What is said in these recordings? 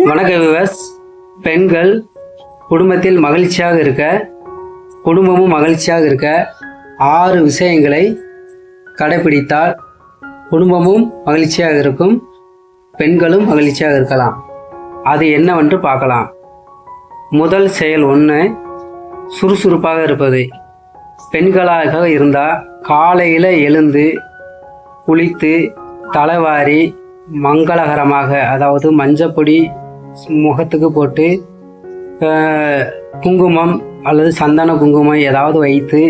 வணக்க விவஸ் பெண்கள் குடும்பத்தில் மகிழ்ச்சியாக இருக்க குடும்பமும் மகிழ்ச்சியாக இருக்க ஆறு விஷயங்களை கடைபிடித்தால் குடும்பமும் மகிழ்ச்சியாக இருக்கும் பெண்களும் மகிழ்ச்சியாக இருக்கலாம். அது என்னவென்று பார்க்கலாம். முதல் செயல் ஒன்று சுறுசுறுப்பாக இருப்பது. பெண்களாக இருந்தால் காலையில் எழுந்து குளித்து தலைவாரி மங்களகரமாக அதாவது மஞ்சப்பொடி முகத்துக்கு போட்டு குங்குமம் அல்லது சந்தன குங்குமம் ஏதாவது வைத்து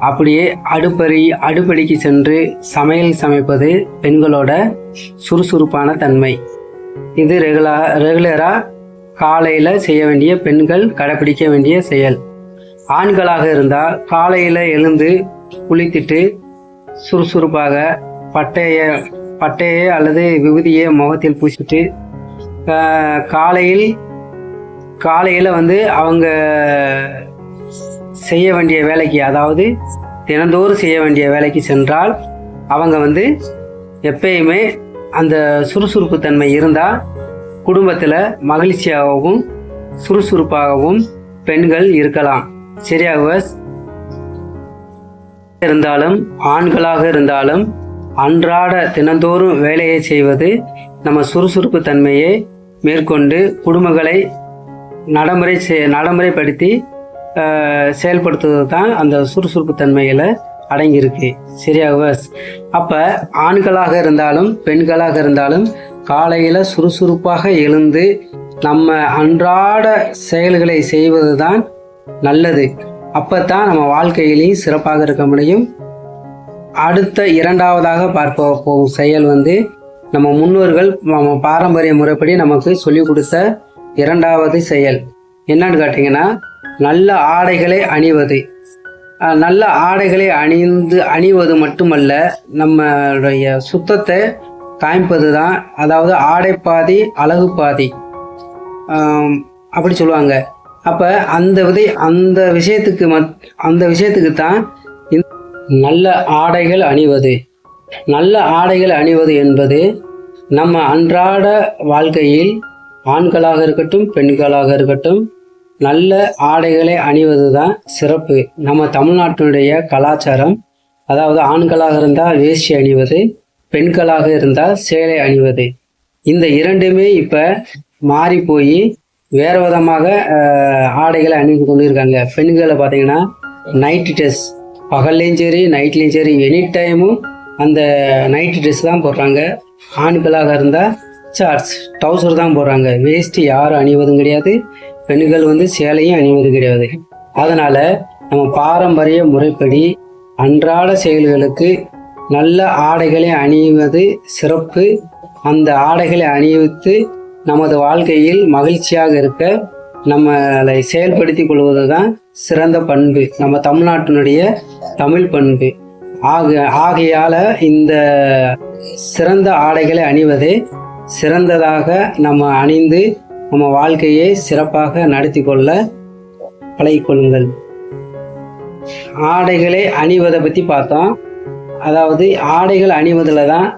அப்படியே அடுப்பறி அடுப்படிக்கு சென்று சமையல் சமைப்பது பெண்களோட சுறுசுறுப்பான தன்மை. இது ரெகுலா ரெகுலராக காலையில் செய்ய வேண்டிய பெண்கள் கடைப்பிடிக்க வேண்டிய செயல். ஆண்களாக இருந்தால் காலையில் எழுந்து குளித்துட்டு சுறுசுறுப்பாக பட்டைய பட்டையை அல்லது விபூதியை முகத்தில் பூசிட்டு காலையில் காலையில் வந்து அவங்க செய்ய வேண்டிய வேலைக்கு அதாவது தினந்தோறும் செய்ய வேண்டிய வேலைக்கு சென்றால் அவங்க வந்து எப்பயுமே அந்த சுறுசுறுப்பு தன்மை இருந்தால் குடும்பத்தில் மகிழ்ச்சியாகவும் சுறுசுறுப்பாகவும் பெண்கள் இருக்கலாம். சரியாக இருந்தாலும் ஆண்களாக இருந்தாலும் அன்றாட தினந்தோறும் வேலையை செய்வது நம்ம சுறுசுறுப்பு தன்மையை மேற்கொண்டு குடும்பங்களை நடைமுறை செ- நடைமுறைப்படுத்தி செயல்படுத்துவது தான் அந்த சுறுசுறுப்பு தன்மையில் அடங்கியிருக்கு. சரியா அப்போ ஆண்களாக இருந்தாலும் பெண்களாக இருந்தாலும் காலையில் சுறுசுறுப்பாக எழுந்து நம்ம அன்றாட செயல்களை செய்வது தான் நல்லது. அப்போ தான் நம்ம வாழ்க்கையிலையும் சிறப்பாக இருக்க முடியும். அடுத்த இரண்டாவதாக பார்ப்ப போகும் செயல் வந்து நம்ம முன்னோர்கள் நம்ம பாரம்பரிய முறைப்படி நமக்கு சொல்லிக் கொடுத்த இரண்டாவது செயல். என்னன்னு கேட்டிங்கன்னா நல்ல ஆடைகளை அணிவது. நல்ல ஆடைகளை அணிந்து அணிவது மட்டுமல்ல நம்மளுடைய சுத்தத்தை காமிப்பது தான் அதாவது ஆடை பாதி அழகு பாதி. அப்படி சொல்லுவாங்க. அப்போ அந்த விதை அந்த விஷயத்துக்கு மத் அந்த விஷயத்துக்கு தான் நல்ல ஆடைகள் அணிவது. நல்ல ஆடைகள் அணிவது என்பது நம்ம அன்றாட வாழ்க்கையில் ஆண்களாக இருக்கட்டும் பெண்களாக இருக்கட்டும் நல்ல ஆடைகளை அணிவது தான் சிறப்பு. நம்ம தமிழ்நாட்டினுடைய கலாச்சாரம் அதாவது ஆண்களாக இருந்தால் வேஷ்டி அணிவது பெண்களாக இருந்தால் சேலை அணிவது. இந்த இரண்டுமே இப்போ மாறி போய் வேறு விதமாக ஆடைகளை அணிந்து கொண்டு இருக்காங்க பெண்களை பார்த்தீங்கன்னா நைட் ட்ரெஸ் பகல்லையும் சரி நைட்லேயும் சரி எனி டைமும் அந்த நைட்டு ட்ரெஸ் தான் போடுறாங்க. ஆண்களாக இருந்தால் சார்ஜ் டவுசர் தான் போடுறாங்க. வேஸ்ட்டு யாரும் அணிவதும் கிடையாது. பெண்கள் வந்து சேலையும் அணிவது கிடையாது. அதனால் நம்ம பாரம்பரிய முறைப்படி அன்றாட செயல்களுக்கு நல்ல ஆடைகளை அணிவது சிறப்பு. அந்த ஆடைகளை அணிவித்து நமது வாழ்க்கையில் மகிழ்ச்சியாக இருக்க நம்மளை செயல்படுத்தி கொள்வது தான் சிறந்த பண்பு. நம்ம தமிழ்நாட்டினுடைய தமிழ் பண்பு. ஆக ஆகையால் இந்த சிறந்த ஆடைகளை அணிவதே சிறந்ததாக நம்ம அணிந்து நம்ம வாழ்க்கையை சிறப்பாக நடத்தி கொள்ள பழகிக்கொள்ளுங்கள். ஆடைகளை அணிவதை பற்றி பார்த்தோம். அதாவது ஆடைகள் அணிவதில் தான்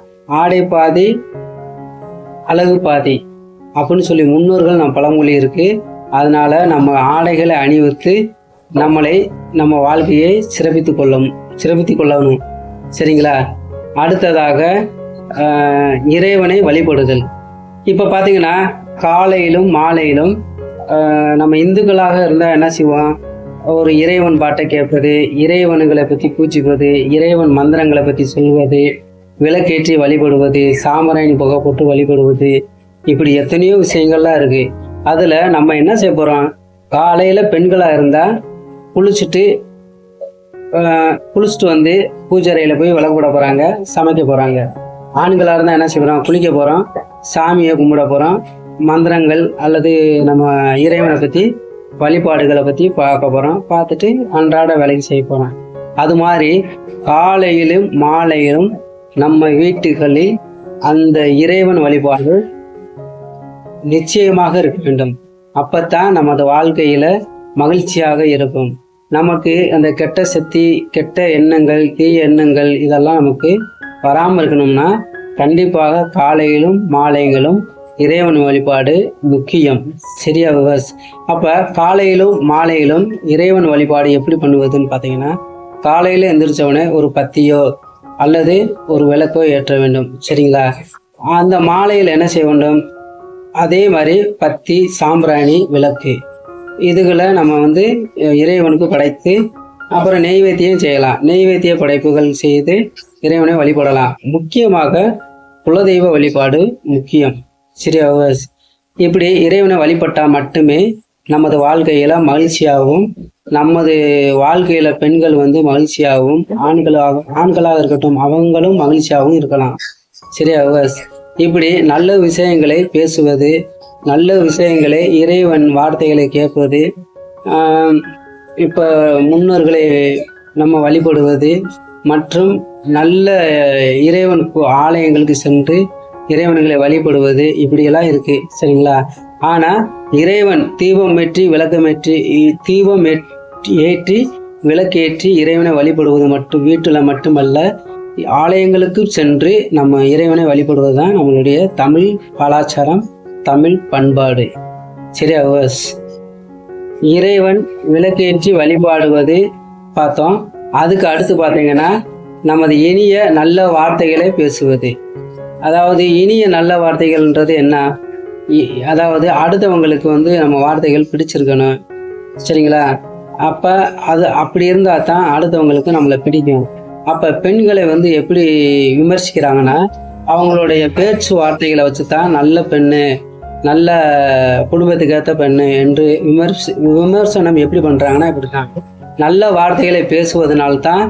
ஆடை பாதி அழகு பாதி அப்படின்னு சொல்லி முன்னோர்கள் நம்ம பழமொழி இருக்குது அதனால் நம்ம ஆடைகளை அணிவித்து நம்மளை நம்ம வாழ்க்கையை சிறப்பித்து கொள்ளும். சிறப்பித்து கொள்ளணும் சரிங்களா? அடுத்ததாக இறைவனை வழிபடுதல். இப்போ பார்த்தீங்கன்னா காலையிலும் மாலையிலும் நம்ம இந்துக்களாக இருந்தால் என்ன செய்வோம்? ஒரு இறைவன் பாட்டை கேட்பது இறைவனுங்களை பற்றி பூச்சிப்பது இறைவன் மந்திரங்களை பற்றி சொல்வது விளக்கேற்றி வழிபடுவது சாம்பிராணி புகை போட்டு வழிபடுவது இப்படி எத்தனையோ விஷயங்கள்லாம் இருக்குது அதில் நம்ம என்ன செய்ய போகிறோம் காலையில் பெண்களாக இருந்தால் குளிச்சுட்டு குளிச்சுட்டு வந்து பூஜை அறையில் போய் விளக்கு போட போகிறாங்க சமைக்க போகிறாங்க ஆண்களாக இருந்தால் என்ன செய்கிறோம் குளிக்க போகிறோம் சாமியை கும்பிட போகிறோம் மந்திரங்கள் அல்லது நம்ம இறைவனை பற்றி வழிபாடுகளை பற்றி பார்க்க போகிறோம் பார்த்துட்டு அன்றாட வேலைக்கு செய்ய போகிறோம் அது மாதிரி காலையிலும் மாலையிலும் நம்ம வீட்டுகளில் அந்த இறைவன் வழிபாடு நிச்சயமாக இருக்க வேண்டும். அப்பத்தான் நமது வாழ்க்கையில மகிழ்ச்சியாக இருக்கும். நமக்கு அந்த கெட்ட சக்தி கெட்ட எண்ணங்கள் தீய எண்ணங்கள் இதெல்லாம் நமக்கு வராமல் இருக்கணும்னா கண்டிப்பாக காலையிலும் மாலைகளும் இறைவன் வழிபாடு முக்கியம். சரியா விவஸ்? அப்போ காலையிலும் மாலையிலும் இறைவன் வழிபாடு எப்படி பண்ணுவதுன்னு பார்த்தீங்கன்னா காலையில் எந்திரிச்சவொடனே ஒரு பத்தியோ அல்லது ஒரு விளக்கோ ஏற்ற வேண்டும். சரிங்களா? அந்த மாலையில் என்ன செய்ய வேண்டும்? அதே மாதிரி பத்தி சாம்பிராணி விளக்கு. இதுகளை நம்ம வந்து இறைவனுக்கு படைத்து அப்புறம் நெய்வேத்தியம் செய்யலாம். நெய்வேத்திய படைப்புகள் செய்து இறைவனை வழிபடலாம். முக்கியமாக குலதெய்வ வழிபாடு முக்கியம். சரியா இப்படி இறைவனை வழிபட்டால் மட்டுமே நமது வாழ்க்கையில் மகிழ்ச்சியாகவும் நமது வாழ்க்கையில் பெண்கள் வந்து மகிழ்ச்சியாகவும் ஆண்களாக ஆண்களாக இருக்கட்டும் அவங்களும் மகிழ்ச்சியாகவும் இருக்கலாம். சரியா இப்படி நல்ல விஷயங்களை பேசுவது நல்ல விஷயங்களை இறைவன் வார்த்தைகளை கேட்பது இப்போ முன்னோர்களை நம்ம வழிபடுவது மற்றும் நல்ல இறைவன் ஆலயங்களுக்கு சென்று இறைவன்களை வழிபடுவது இப்படியெல்லாம் இருக்குது சரிங்களா? ஆனால் இறைவன் தீபம் ஏற்றி விளக்கமேற்றி தீபம் ஏற்றி ஏற்றி விளக்கேற்றி இறைவனை வழிபடுவது மட்டும் வீட்டில் மட்டுமல்ல ஆலயங்களுக்கு சென்று நம்ம இறைவனை வழிபடுவது தான் நம்மளுடைய தமிழ் கலாச்சாரம். தமிழ் பண்பாடு. சரி விவஸ்? இறைவன் விளக்கேற்றி வழிபாடுவது பார்த்தோம். அதுக்கு அடுத்து பார்த்தீங்கன்னா நமது இனிய நல்ல வார்த்தைகளை பேசுவது. அதாவது இனிய நல்ல வார்த்தைகள்ன்றது என்ன? இ- அதாவது அடுத்தவங்களுக்கு வந்து நம்ம வார்த்தைகள் பிடிச்சிருக்கணும். சரிங்களா? அப்போ அது அப்படி இருந்தால் தான் அடுத்தவங்களுக்கு நம்மளை பிடிக்கும். அப்போ பெண்களை வந்து எப்படி விமர்சிக்கிறாங்கன்னா அவங்களுடைய பேச்சு வார்த்தைகளை வச்சு தான் நல்ல பெண்ணு. நல்ல குடும்பத்துக்கு ஏற்ற பெண்ணு என்று விமர்சி விமர்சனம் எப்படி பண்ணுறாங்கன்னா இப்படி தான். நல்ல வார்த்தைகளை பேசுவதனால்தான்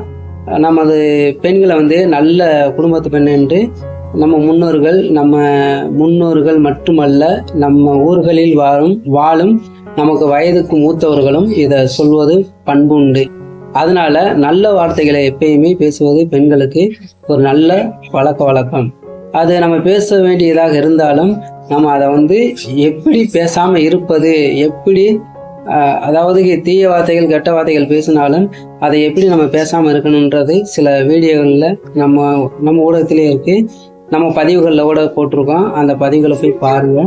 நமது பெண்களை வந்து நல்ல குடும்பத்து பெண் என்று நம்ம முன்னோர்கள் நம்ம முன்னோர்கள் மட்டுமல்ல நம்ம ஊர்களில் வாழும் வாழும் நமக்கு வயதுக்கு மூத்தவர்களும் இதை சொல்வது பண்புண்டு. அதனால நல்ல வார்த்தைகளை எப்பயுமே பேசுவது பெண்களுக்கு ஒரு நல்ல பழக்க வழக்கம். அது நம்ம பேச வேண்டியதாக இருந்தாலும் நம்ம அதை வந்து எப்படி பேசாமல் இருப்பது எப்படி அதாவது தீய வார்த்தைகள் கெட்ட வார்த்தைகள் பேசினாலும் அதை எப்படி நம்ம பேசாம இருக்கணுன்றது சில வீடியோகளில் நம்ம நம்ம ஊடகத்திலே இருக்குது நம்ம பதிவுகளில் கூட போட்டிருக்கோம். அந்த பதிவுகளை போய் பாருங்க.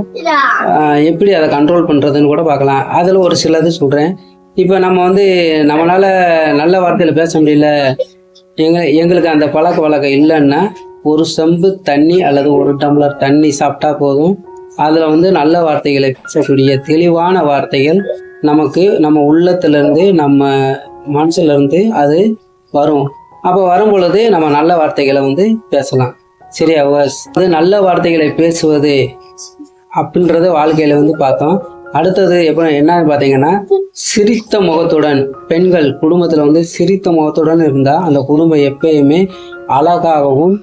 எப்படி அதை கண்ட்ரோல் பண்ணுறதுன்னு கூட பார்க்கலாம். அதில் ஒரு சிலது சொல்கிறேன் இப்போ நம்ம வந்து நம்மளால நல்ல வார்த்தையில் பேச முடியல. எங்க எங்களுக்கு அந்த பழக்க வழக்கம் இல்லைன்னா ஒரு செம்பு தண்ணி அல்லது ஒரு டம்ளர் தண்ணி சாப்பிட்டா போதும். அதில் வந்து நல்ல வார்த்தைகளை பேசக்கூடிய தெளிவான வார்த்தைகள் நமக்கு நம்ம உள்ளத்துலேருந்து நம்ம மனசுலேருந்து அது வரும். அப்போ வரும் பொழுது நம்ம நல்ல வார்த்தைகளை வந்து பேசலாம். சரியா அது நல்ல வார்த்தைகளை பேசுவது அப்படின்றத வாழ்க்கையில் வந்து பார்த்தோம். அடுத்தது எப்போ என்னன்னு பார்த்தீங்கன்னா சிரித்த முகத்துடன் பெண்கள் குடும்பத்தில் வந்து சிரித்த முகத்துடன் இருந்தால் அந்த குடும்பம் எப்பயுமே அழகாகவும்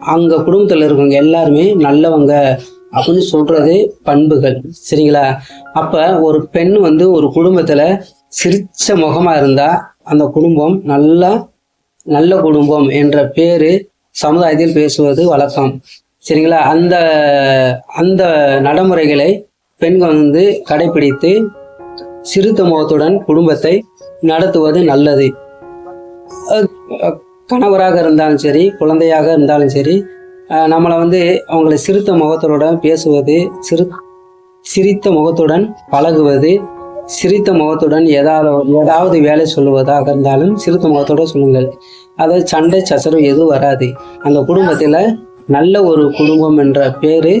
அங்கே குடும்பத்தில் இருக்கவங்க எல்லாருமே நல்லவங்க அப்படின்னு சொல்றது பண்புகள். சரிங்களா? அப்ப ஒரு பெண் வந்து ஒரு குடும்பத்துல சிரிச்ச முகமா இருந்தா அந்த குடும்பம் நல்ல நல்ல குடும்பம் என்ற பேரு சமுதாயத்தில் பேசுவது வழக்கம். சரிங்களா? அந்த அந்த நடைமுறைகளை பெண்கள் வந்து கடைபிடித்து சிறுத்த முகத்துடன் குடும்பத்தை நடத்துவது நல்லது. கணவராக இருந்தாலும் சரி குழந்தையாக இருந்தாலும் சரி நம்மளை வந்து அவங்கள சிறுத்த முகத்தோட பேசுவது சிறு சிரித்த முகத்துடன் பழகுவது சிரித்த முகத்துடன் ஏதாவது ஏதாவது வேலை சொல்லுவதாக இருந்தாலும் சிரித்த முகத்தோட சொல்லுங்கள். அதாவது சண்டை சச்சரவு எதுவும் வராது. அந்த குடும்பத்தில் நல்ல ஒரு குடும்பம் என்ற பேர்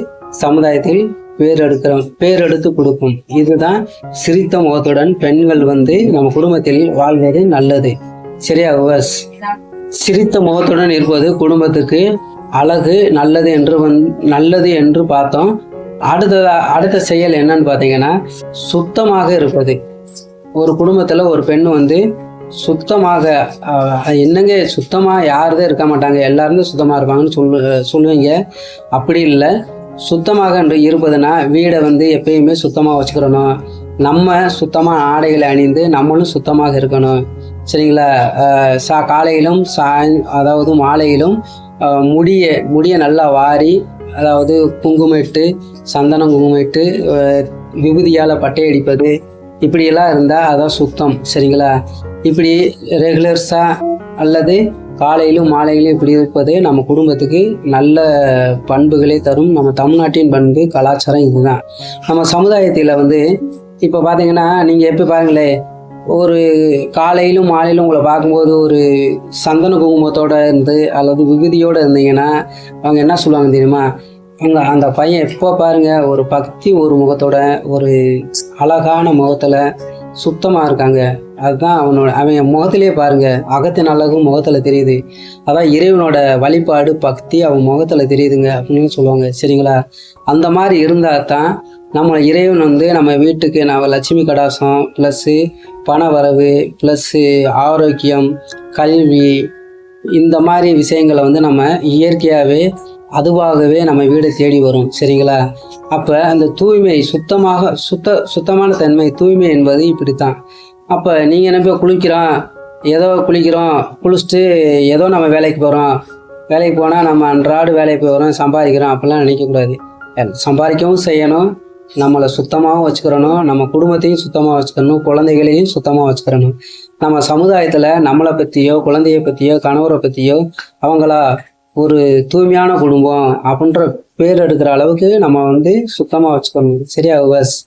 சமுதாயத்தில் பேர் எடுக்கிற பேர் எடுத்து கொடுக்கும். இதுதான் சிரித்த முகத்துடன் பெண்கள் வந்து நம்ம குடும்பத்தில் வாழ்வது நல்லது. சரியா விவாஸ்? சிரித்த முகத்துடன் இருப்பது குடும்பத்துக்கு அழகு நல்லது என்று வந் நல்லது என்று பார்த்தோம். அடுத்ததா அடுத்த செயல் என்னன்னு பார்த்தீங்கன்னா சுத்தமாக இருப்பது. ஒரு குடும்பத்தில் ஒரு பெண் வந்து சுத்தமாக என்னங்க சுத்தமாக யாருதான் இருக்க மாட்டாங்க. எல்லாருமே சுத்தமாக இருப்பாங்கன்னு சொல்லு சொல்லுவீங்க. அப்படி இல்லை. சுத்தமாக என்று இருப்பதுன்னா வீடை வந்து எப்பயுமே சுத்தமாக வச்சுக்கிறணும் நம்ம சுத்தமாக ஆடைகளை அணிந்து நம்மளும் சுத்தமாக இருக்கணும். சரிங்களா? சா காலையிலும் சாய் அதாவது மாலையிலும் முடிய முடிய நல்லா வாரி அதாவது குங்குமிட்டு சந்தனம் குங்குமிட்டு விபூதியால் பட்டையடிப்பது இப்படியெல்லாம் இருந்தால் அதான் சுத்தம் சரிங்களா? இப்படி ரெகுலர்ஸாக அல்லது காலையிலும் மாலையிலும் இப்படி இருப்பது நம்ம குடும்பத்துக்கு நல்ல பண்புகளை தரும். நம்ம தமிழ்நாட்டின் பண்பு கலாச்சாரம் இதுதான். நம்ம சமுதாயத்தில் வந்து இப்போ பார்த்தீங்கன்னா நீங்கள் எப்போ பாருங்களேன் ஒரு காலையிலும் மாலையிலும் உங்களை பார்க்கும்போது ஒரு சந்தன குங்குமத்தோட இருந்து அல்லது விகுதியோடு இருந்தீங்கன்னா அவங்க என்ன சொல்லுவாங்க தெரியுமா? அவங்க அந்த பையன் எப்போ பாருங்கள் ஒரு பக்தி ஒரு முகத்தோட ஒரு அழகான முகத்தில் சுத்தமாக இருக்காங்க. அதுதான் அவனோட அவன் முகத்திலே பாருங்கள் அகத்தின் அழகு முகத்தில் தெரியுது. அதான் இறைவனோட வழிபாடு பக்தி அவன் முகத்தில் தெரியுதுங்க அப்படின்னு சொல்லுவாங்க. சரிங்களா? அந்த மாதிரி இருந்தால் தான் நம்ம இறைவன் வந்து நம்ம வீட்டுக்கு நம்ம லட்சுமி கடாசம் ப்ளஸ்ஸு பண வரவு ப்ளஸ்ஸு ஆரோக்கியம் கல்வி இந்த மாதிரி விஷயங்களை வந்து நம்ம இயற்கையாகவே அதுவாகவே நம்ம வீடை தேடி வரும். சரிங்களா? அப்போ அந்த தூய்மை சுத்தமாக சுத்த சுத்தமான தன்மை தூய்மை என்பது இப்படித்தான். அப்போ நீங்கள் என்ன போய் குளிக்கிறோம்? ஏதோ குளிக்கிறோம் குளிச்சுட்டு ஏதோ நம்ம வேலைக்கு போகிறோம் வேலைக்கு போனால் நம்ம அன்றாடு வேலைக்கு போகிறோம் சம்பாதிக்கிறோம் அப்படிலாம் நினைக்கக்கூடாது. சம்பாதிக்கவும் செய்யணும் நம்மளை சுத்தமாகவும் வச்சுக்கிறணும் நம்ம குடும்பத்தையும் சுத்தமாக வச்சுக்கணும் குழந்தைகளையும் சுத்தமாக வச்சுக்கிறணும் நம்ம சமுதாயத்தில் நம்மளை பற்றியோ குழந்தைய பற்றியோ கணவரை பற்றியோ அவங்களா ஒரு தூய்மையான குடும்பம் அப்படின்ற பேர் எடுக்கிற அளவுக்கு நம்ம வந்து சுத்தமாக வச்சுக்கணும். சரியா வஸ்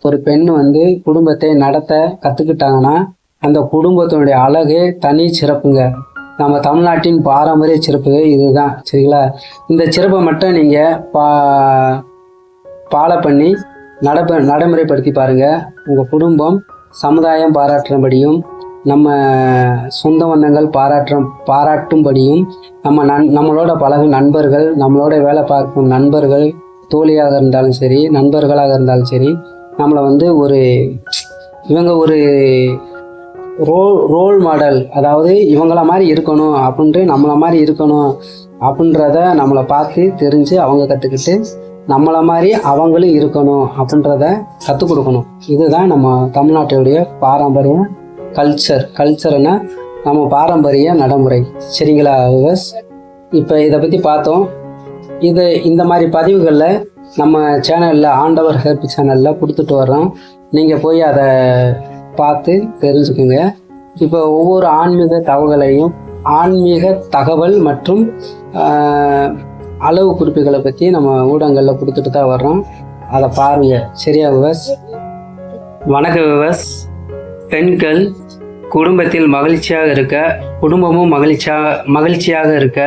ஒரு பெண் வந்து குடும்பத்தை நடத்த கற்றுக்கிட்டாங்கன்னா அந்த குடும்பத்தினுடைய அழகு தனி சிறப்புங்க. நம்ம தமிழ்நாட்டின் பாரம்பரிய சிறப்பு இதுதான். சரிங்களா? இந்த சிறப்பை மட்டும் நீங்கள் பா ஃபாலோ பண்ணி நடப்ப நடைமுறைப்படுத்தி பாருங்கள் உங்கள் குடும்பம் சமுதாயம் பாராட்டுறபடியும் நம்ம சொந்த பந்தங்கள் பாராட்டும் பாராட்டும்படியும் நம்ம நன் நம்மளோட பழகும் நண்பர்கள் நம்மளோட வேலை பார்க்கும் நண்பர்கள் தோழியாக இருந்தாலும் சரி நண்பர்களாக இருந்தாலும் சரி நம்மளை வந்து ஒரு இவங்க ஒரு ரோல் ரோல் மாடல் அதாவது இவங்கள மாதிரி இருக்கணும் அப்படின்ட்டு நம்மளை மாதிரி இருக்கணும் அப்படின்றத நம்மளை பார்த்து தெரிஞ்சு அவங்க கற்றுக்கிட்டு நம்மளை மாதிரி அவங்களும் இருக்கணும் அப்படின்றத கற்றுக் கொடுக்கணும். இதுதான் நம்ம தமிழ்நாட்டுடைய பாரம்பரிய கல்ச்சர் கல்ச்சர்னா நம்ம பாரம்பரிய நடைமுறை. சரிங்களா விவஸ்? இப்போ இதை பற்றி பார்த்தோம். இது இந்த மாதிரி பதிவுகளில் நம்ம சேனலில் ஆண்டவர் ஹெல்ப் சேனலில் கொடுத்துட்டு வர்றோம். நீங்கள் போய் அதை பார்த்து தெரிஞ்சுக்குங்க. இப்போ ஒவ்வொரு ஆன்மீக தகவல்களையும் ஆன்மீக தகவல் மற்றும் அளவு குறிப்புகளை பற்றி நம்ம ஊடகங்களில் கொடுத்துட்டு தான் வர்றோம். அதை பாருங்க. சரியா விவஸ்? வணக்கம் விவஸ். பெண்கள் குடும்பத்தில் மகிழ்ச்சியாக இருக்க குடும்பமும் மகிழ்ச்சியாக மகிழ்ச்சியாக இருக்க